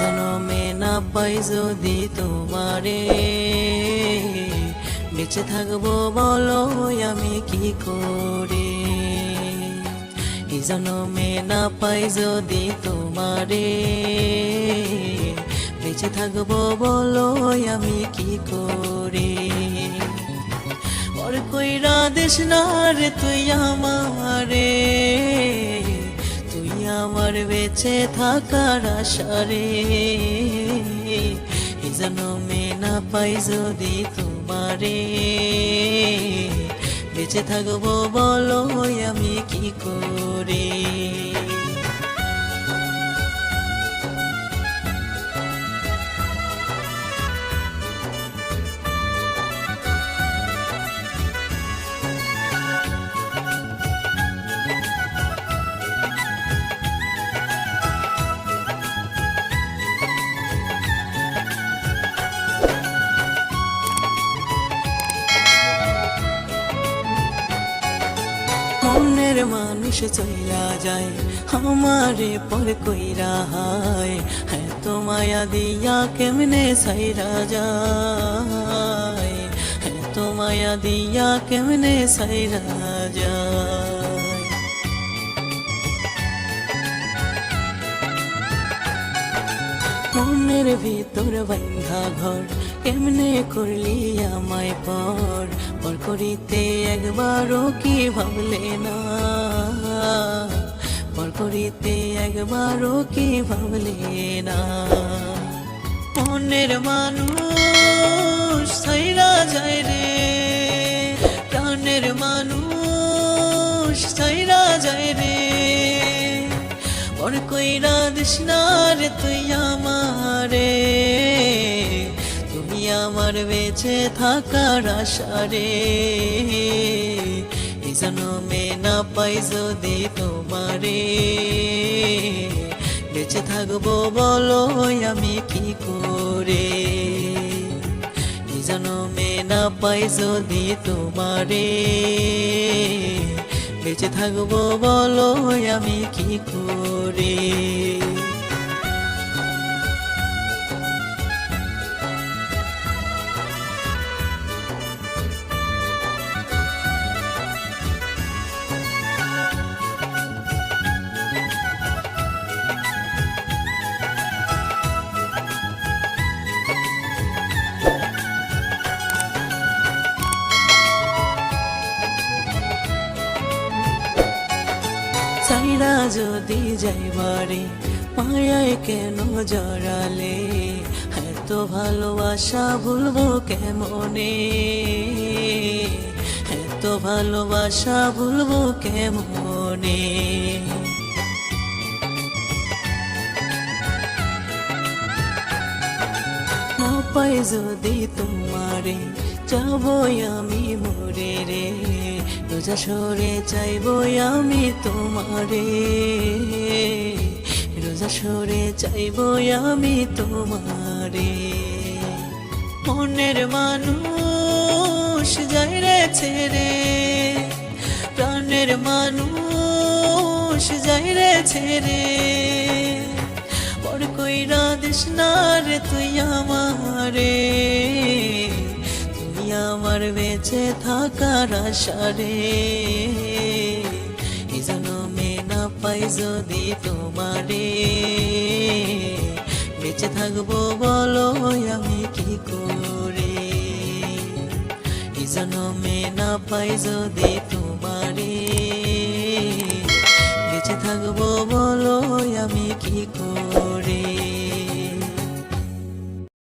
জনমে না পাই যদি তোমারে। বেঁচে থাকব বলো আমি কি করে? জনমে না পাই যদি তোমারে। বেঁচে থাকব বলো আমি কি করে? কইরা দিস না রে তুই আমারে। আমার বেঁচে থাকার আশারে যেন জনমে না পাই যদি তোমারে। বেঁচে থাকব বলো আমি কি করে? মানুষ চইলা যায়, আমারে পর কইরা হায় হ্যাঁ তো মায়া দিয়া কেমনে সাইরা যায়? হ্যাঁ তো মায়া দিয়া কেমনে সাইরা যায়? মনের ভিতর বান্ধা ঘর কেমনে করলি আমায় পর পর করিতে একবারও কি ভাবলে না? পর করিতে একবারও কি ভাবলে না? মনের মানুষ সাইরা যায় রে, প্রাণের মানুষ সাইরা যায় রে। ওর কইরা দিস না রে তুই আমারে। আমার বেঁচে থাকার আশারে এই জনমে না পাই যদি তোমারে। বেঁচে থাকব বলো আমি কি করে? এই জনমে না পাই যদি তোমারে। বেঁচে থাকব বলো আমি কি করে? চাইরা যদি যাইবারে মায়ায় কেন জড়ালে? এত ভালোবাসা ভুলবো কেমনে? এত ভালোবাসা ভুলবো কেমনে? পাই যদি তোমারে যাব আমি মরে রে। রোজা সরে চাইব আমি তোমারে। রোজা সরে চাইব আমি তোমারে। মনের মানুষ যাই রে ছেড়ে। প্রাণের মানুষ যাই রে ছেড়ে। কইরা দিস না রে তুই আমারে। আমার বেঁচে থাকার আশারে। এ জনমে না পাই যদি তোমারে। বেঁচে থাকব বলো আমি কি করে? এ জনমে না পাই যদি তোমারে।